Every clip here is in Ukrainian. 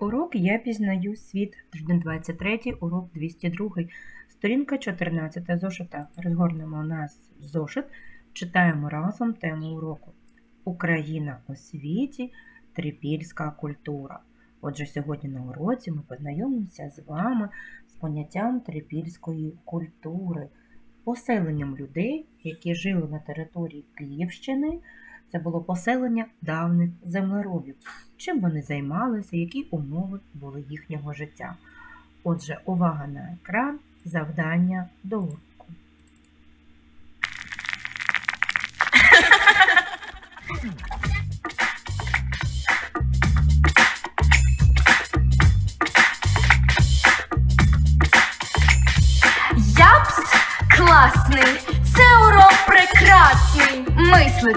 Урок Я пізнаю світ. Тиждень 23, урок 202, сторінка 14 зошита. Розгорнемо у нас зошит, читаємо разом тему уроку. Україна у світі, трипільська культура. Отже, сьогодні на уроці ми познайомимося з вами з поняттям трипільської культури, поселенням людей, які жили на території Київщини. Це було поселення давніх землеробів чим вони займалися, які умови були їхнього життя. Отже, увага на екран, завдання до уроку.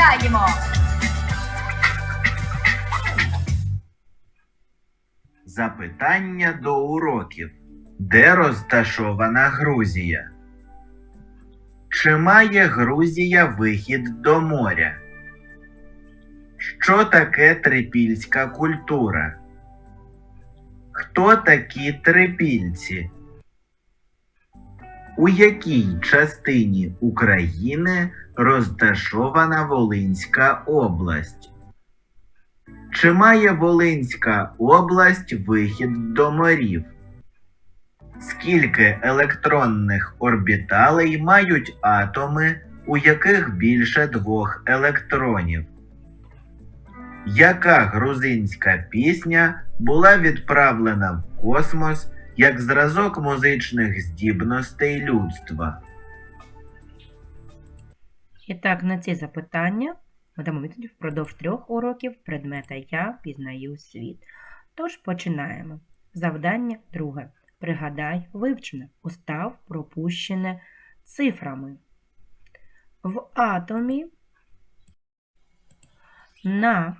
Відповідаємо. Запитання до уроків. Де розташована Грузія? Чи має Грузія вихід до моря? Що таке трипільська культура? Хто такі трипільці? У якій частині України розташована Волинська область? Чи має Волинська область вихід до морів? Скільки електронних орбіталей мають атоми, у яких більше двох електронів? Яка грузинська пісня була відправлена в космос як зразок музичних здібностей людства? І так, на ці запитання ми дамо відповідь впродовж трьох уроків предмета Я пізнаю світ. Тож починаємо. Завдання друге. Пригадай вивчене. Устав пропущене цифрами. В атомі на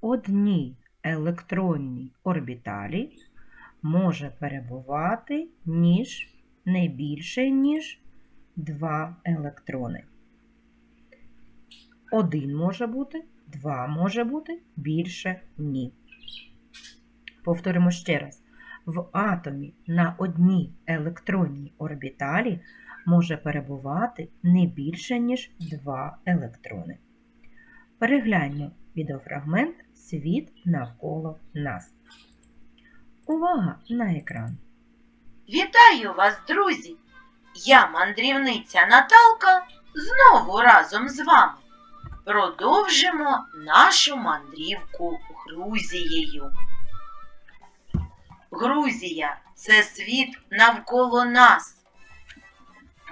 одній електронній орбіталі може перебувати ніж не більше, ніж два електрони. Один може бути, два може бути, більше ні. Повторимо ще раз. В атомі на одній електронній орбіталі може перебувати не більше, ніж два електрони. Перегляньмо відеофрагмент Світ навколо нас. Увага на екран. Вітаю вас, друзі! Я мандрівниця Наталка знову разом з вами. Продовжимо нашу мандрівку Грузією. Грузія це світ навколо нас.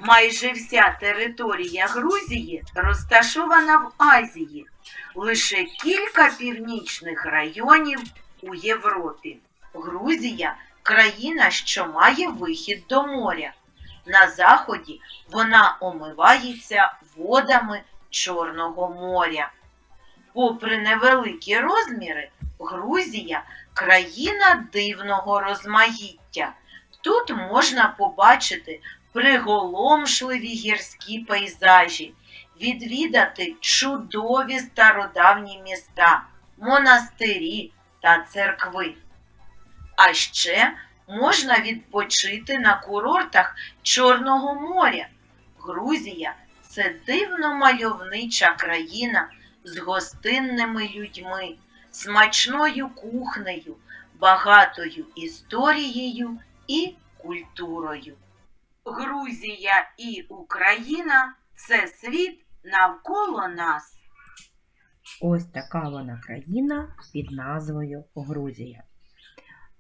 Майже вся територія Грузії розташована в Азії, лише кілька північних районів у Європі. Грузія країна, що має вихід до моря. На заході вона омивається водами Чорного моря. Попри невеликі розміри, Грузія країна дивного розмаїття. Тут можна побачити приголомшливі гірські пейзажі, відвідати чудові стародавні міста, монастирі та церкви. А ще можна відпочити на курортах Чорного моря. Грузія це дивно мальовнича країна з гостинними людьми, смачною кухнею, багатою історією і культурою. Грузія і Україна це світ навколо нас. Ось така вона країна під назвою Грузія.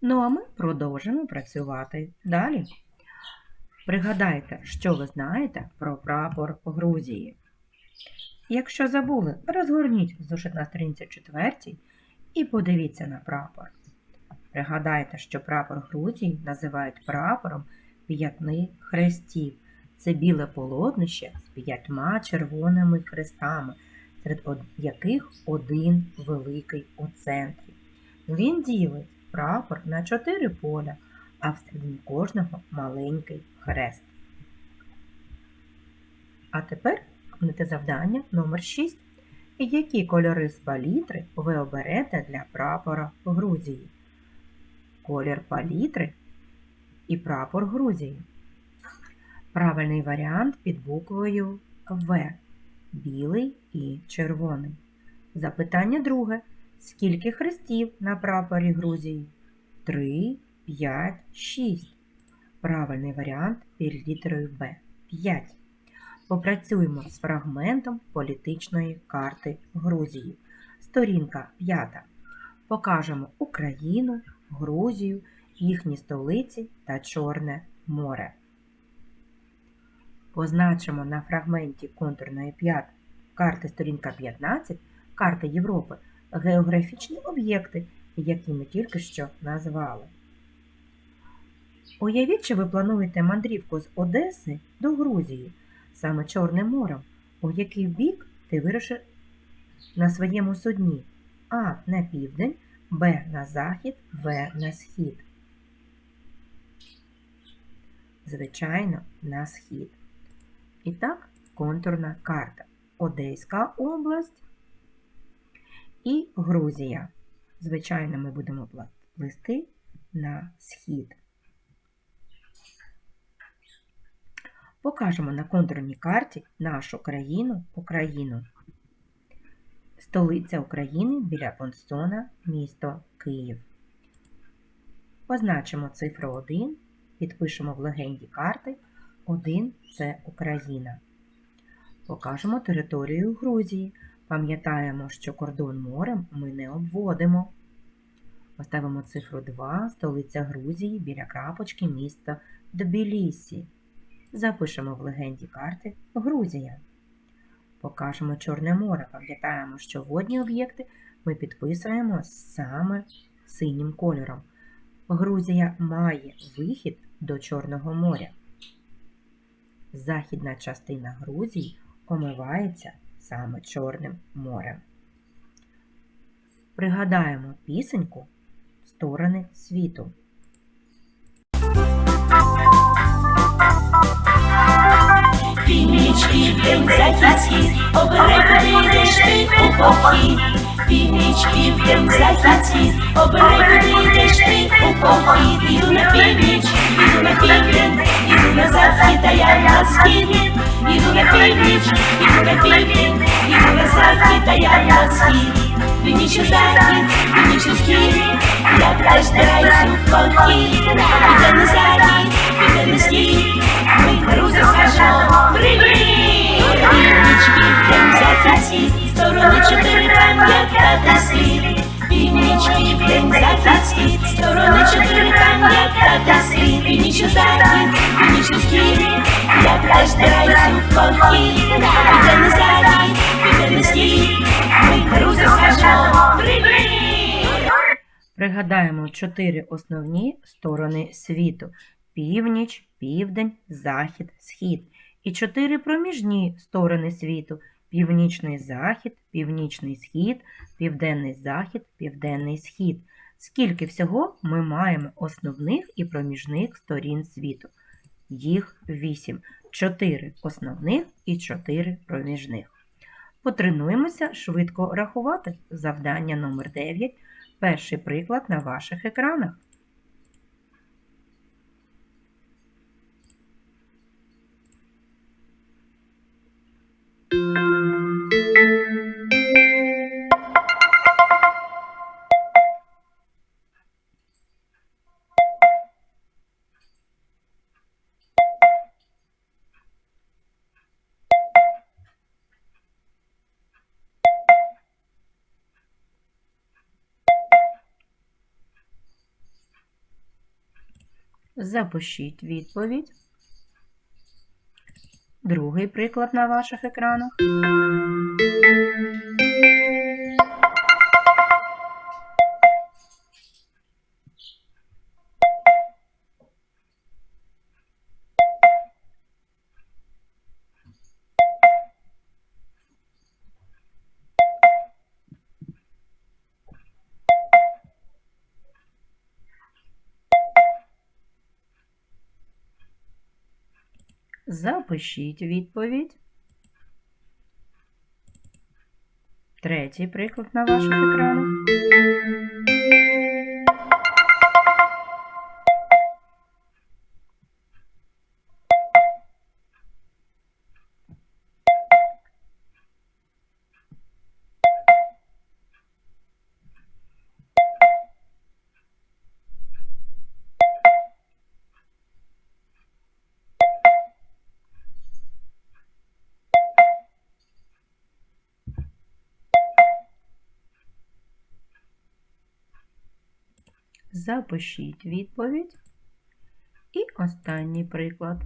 Ну а ми продовжимо працювати далі. Пригадайте, що ви знаєте про прапор Грузії. Якщо забули, розгорніть зошит на сторінці 4 і подивіться на прапор. Пригадайте, що прапор Грузії називають прапором п'ятни хрестів. Це біле полотнище з п'ятьма червоними хрестами, серед яких один великий у центрі. Він ділить прапор на чотири поля, а всередині кожного маленький хрест. А тепер виконайте завдання номер 6. Які кольори з палітри ви оберете для прапора Грузії? Колір палітри і прапор Грузії. Правильний варіант під буквою В. Білий і червоний. Запитання друге. Скільки хрестів на прапорі Грузії? 3, 5, 6. Правильний варіант під літерою Б. 5. Попрацюємо з фрагментом політичної карти Грузії. Сторінка 5. Покажемо Україну, Грузію, їхні столиці та Чорне море. Позначимо на фрагменті контурної 5 карти сторінка 15 карти Європи географічні об'єкти, які ми тільки що назвали. Уявіть, що ви плануєте мандрівку з Одеси до Грузії, саме Чорним морем, у який бік ти вирушиш на своєму судні А на південь, Б на захід, В на схід. Звичайно, на схід. І так, контурна карта. Одеська область і Грузія. Звичайно, ми будемо плисти на схід. Покажемо на контурній карті нашу країну Україну. Столиця України біля Понсона, місто Київ. Позначимо цифру 1, підпишемо в легенді карти 1 це Україна. Покажемо територію Грузії. Пам'ятаємо, що кордон морем ми не обводимо. Поставимо цифру 2, столиця Грузії біля крапочки міста Тбілісі. Запишемо в легенді карти Грузія. Покажемо Чорне море. Пам'ятаємо, що водні об'єкти ми підписуємо саме синім кольором. Грузія має вихід до Чорного моря. Західна частина Грузії омивається саме Чорним морем. Пригадаємо пісеньку Сторони світу. Північ, південь, захід, обирай, куди йдеш ти у похід. Північ, південь, захід, схід, обирай, куди ти у похід. Іду на північ, іду на південь, іду на захід, а я на схід. Іду на північ, іду на південь, іду на захід, а я на схід. Північ у захід, північ у схід, я теж у похід. Південний захід, південний схід, ми друзі скажемо привіт! Північ, південь, захід, схід, сторони чотири пам'ятати слід. Північ, південь, захід, схід, сторони чотири пам'ятати слід. Північ у захід, північ у схід, я теж збираюсь у похід. Південний захід, південний ми друзі скажемо привіт! Пригадаємо чотири основні сторони світу: північ, південь, захід, схід. І чотири проміжні сторони світу: північний захід, північний схід, південний захід, південний схід. Скільки всього ми маємо основних і проміжних сторін світу? Їх вісім. Чотири основних і чотири проміжних. Потренуємося швидко рахувати. Завдання номер 9. Перший приклад на ваших екранах. Запишіть відповідь. Другий приклад на ваших екранах. Запишіть відповідь. Третій приклад на ваших екранах. Запишіть відповідь. І останній приклад.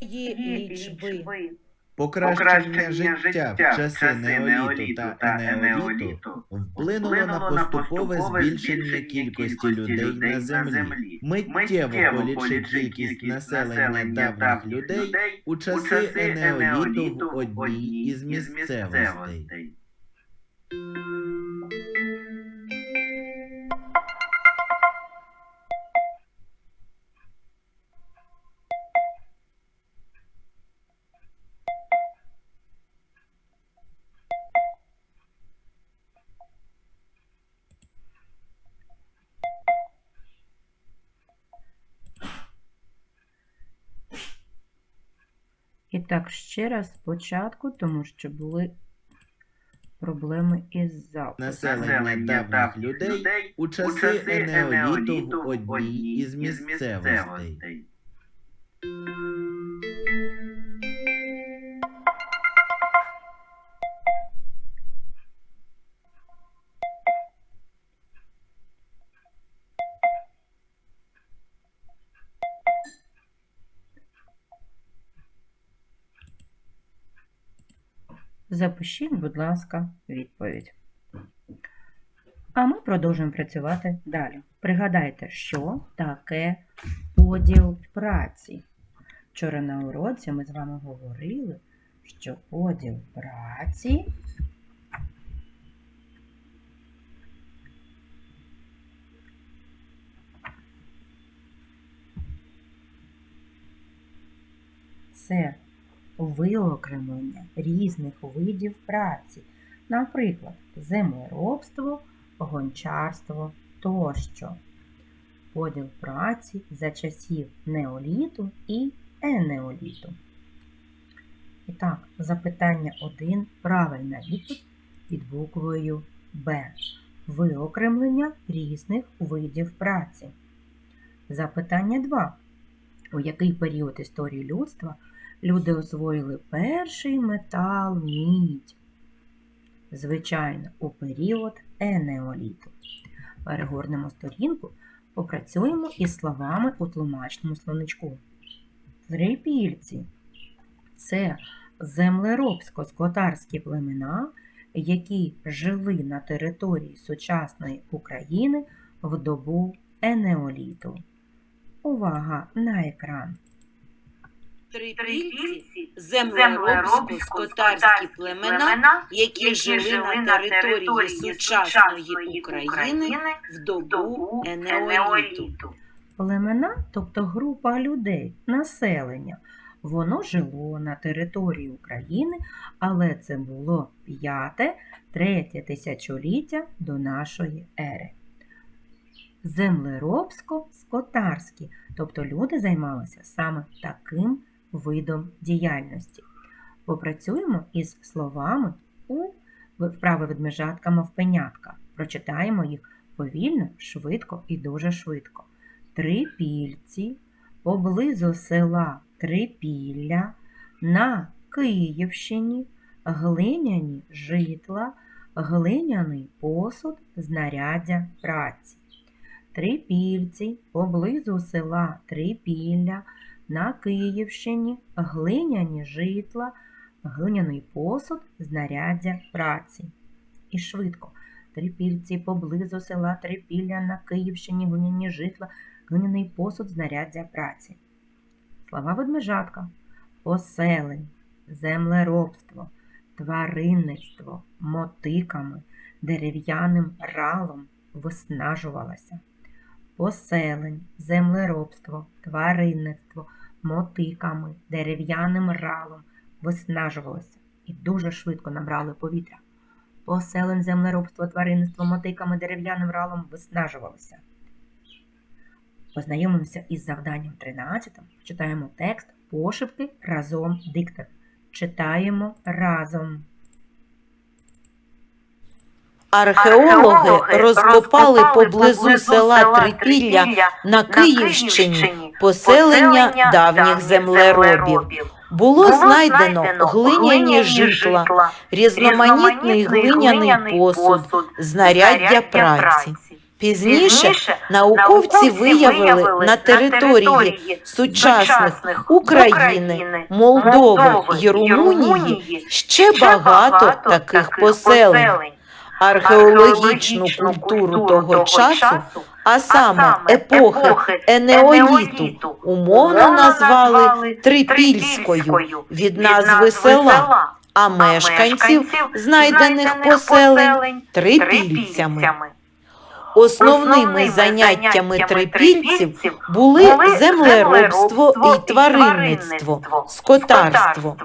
Є лічби. Покращення життя в часи неоліту та енеоліту вплинуло на поступове збільшення кількості людей на землі. Миттєво полічить кількість населення давніх людей у часи енеоліту в одній із місцевостей. І так, ще раз спочатку, тому що були проблеми із записом. Населення давніх людей у часи енеоліту в одній із місцевостей. Запишіть, будь ласка, відповідь. А ми продовжуємо працювати далі. Пригадайте, що таке поділ праці. Вчора на уроці ми з вами говорили, що поділ праці це виокремлення різних видів праці, наприклад, землеробство, гончарство тощо. Поділ праці за часів неоліту і енеоліту. І так, запитання 1. Правильна відповідь під буквою Б. Виокремлення різних видів праці. Запитання 2. У який період історії людства люди освоїли перший метал мідь? Звичайно, у період енеоліту. Перегорнемо сторінку, попрацюємо із словами у тлумачному словничку. Трипільці це землеробсько-скотарські племена, які жили на території сучасної України в добу енеоліту. Увага на екран! Трипільці землеробсько-скотарські племена, які жили на території сучасної України в добу енеоліту. Племена, тобто група людей, населення. Воно жило на території України, але це було 5-3 тисячоліття до нашої ери. Землеробсько-скотарські, тобто люди займалися саме таким видом діяльності. Попрацюємо із словами у вправи ведмежатка мавпенятка. Прочитаємо їх повільно, швидко і дуже швидко. Трипільці, поблизу села Трипілля, на Київщині, глиняні житла, глиняний посуд, знаряддя праці. Трипільці, поблизу села Трипілля, на Київщині, глиняні житла, глиняний посуд, знаряддя праці. І швидко. Трипільці поблизу села Трипілля на Київщині, глиняні житла, глиняний посуд, знаряддя праці. Слова ведмежатка, поселень, землеробство, тваринництво, мотиками, дерев'яним ралом виснажувалася. Поселень, землеробство, тваринництво, мотиками, дерев'яним ралом виснажувалося і дуже швидко набрали повітря. Поселень, землеробство, тваринництво, мотиками, дерев'яним ралом виснажувалося. Познайомимося із завданням 13. Читаємо текст пошепки разом диктор. Читаємо разом. Археологи розкопали поблизу села Трипілля на Київщині поселення давніх землеробів. Було знайдено глиняні житла, різноманітний глиняний посуд, знаряддя праці. Пізніше науковці виявили на території сучасних України, Молдови й Румунії ще багато таких поселень. Археологічну культуру того часу, а саме епохи енеоліту, умовно назвали Трипільською від назви села, а мешканців знайдених поселень трипільцями. Основними заняттями трипільців були землеробство і тваринництво, скотарство.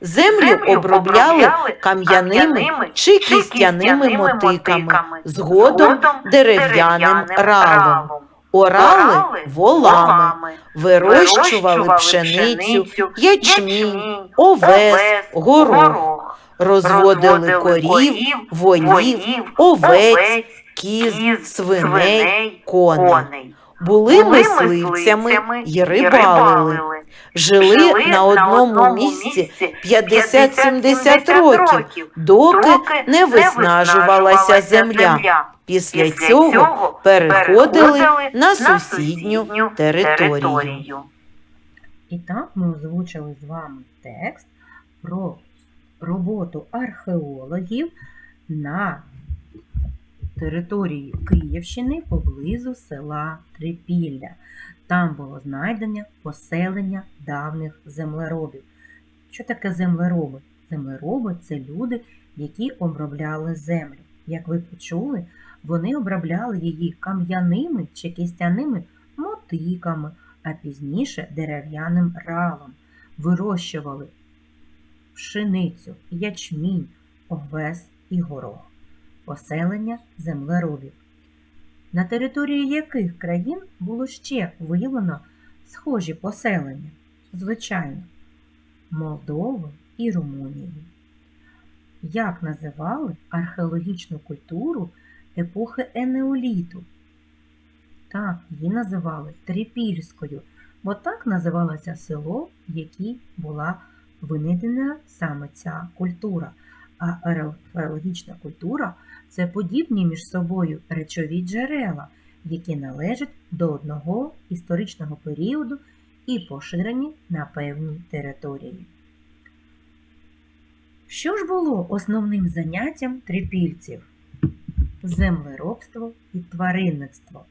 Землю обробляли кам'яними чи кістяними мотиками, згодом дерев'яним ралом. Орали волами, вирощували пшеницю, ячмінь, овес, горох, розводили корів, волів, овець, кіз, свиней, коней. Були мисливцями й рибалили. Жили на одному місці 50-70 років, доки не виснажувалася земля. Після цього переходили на сусідню територію. І так ми озвучили з вами текст про роботу археологів на території Київщини поблизу села Трипілля. Там було знайдення поселення давніх землеробів. Що таке землероби? Землероби це люди, які обробляли землю. Як ви почули, вони обробляли її кам'яними чи кістяними мотиками, а пізніше дерев'яним ралом. Вирощували пшеницю, ячмінь, овес і горох. Поселення землеробів. На території яких країн було ще виявлено схожі поселення? Звичайно, Молдови і Румунії. Як називали археологічну культуру епохи Енеоліту? Так, її називали Трипільською, бо так називалося село, в якій була винайдена саме ця культура. А археологічна культура це подібні між собою речові джерела, які належать до одного історичного періоду і поширені на певній території. Що ж було основним заняттям трипільців? Землеробство і тваринництво.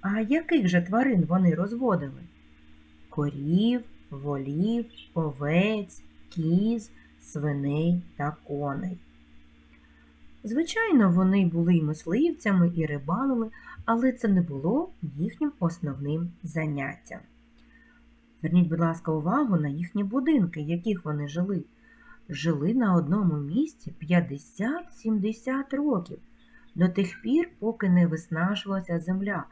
А яких же тварин вони розводили? Корів, волів, овець, кіз, свиней та коней. Звичайно, вони були й мисливцями і рибалили, але це не було їхнім основним заняттям. Зверніть, будь ласка, увагу на їхні будинки, в яких вони жили. Жили на одному місці 50-70 років, до тих пір, поки не виснажувалася земля,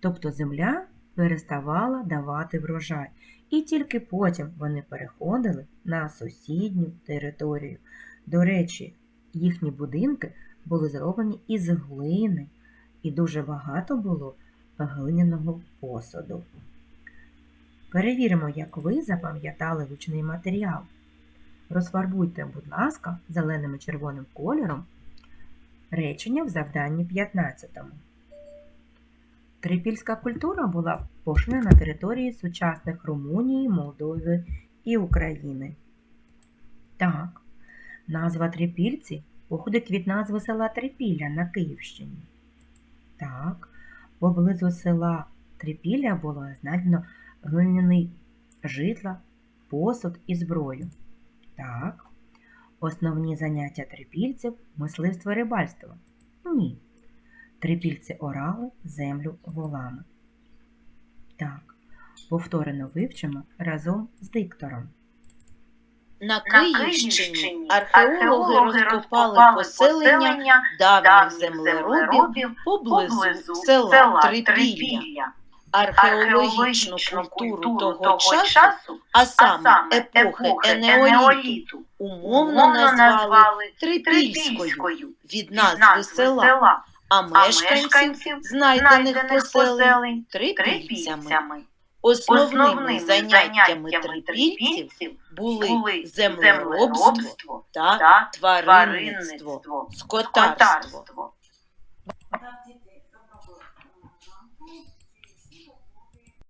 тобто земля переставала давати врожай, і тільки потім вони переходили на сусідню територію. До речі, їхні будинки були зроблені із глини, і дуже багато було глиняного посуду. Перевіримо, як ви запам'ятали ручний матеріал. Розфарбуйте, будь ласка, зеленим і червоним кольором речення в завданні 15. Трипільська культура була поширена на території сучасних Румунії, Молдови і України. Так, назва Трипільці походить від назви села Трипілля на Київщині. Так, поблизу села трипілля було знайдено глиняний житла, посуд і зброю. Так. Основні заняття трипільців мисливство і рибальство. Ні. Трипільці орали землю волами. Так. Повторено вивчимо разом з диктором. На Київщині археологи розкопали поселення давніх землеробів поблизу села Трипілля. Археологічну культуру того часу, а саме епохи енеоліту, умовно назвали Трипільською від назви села, а мешканців знайдених поселень трипільцями. Основними заняттями трипільців були землеробство та тваринництво, скотарство.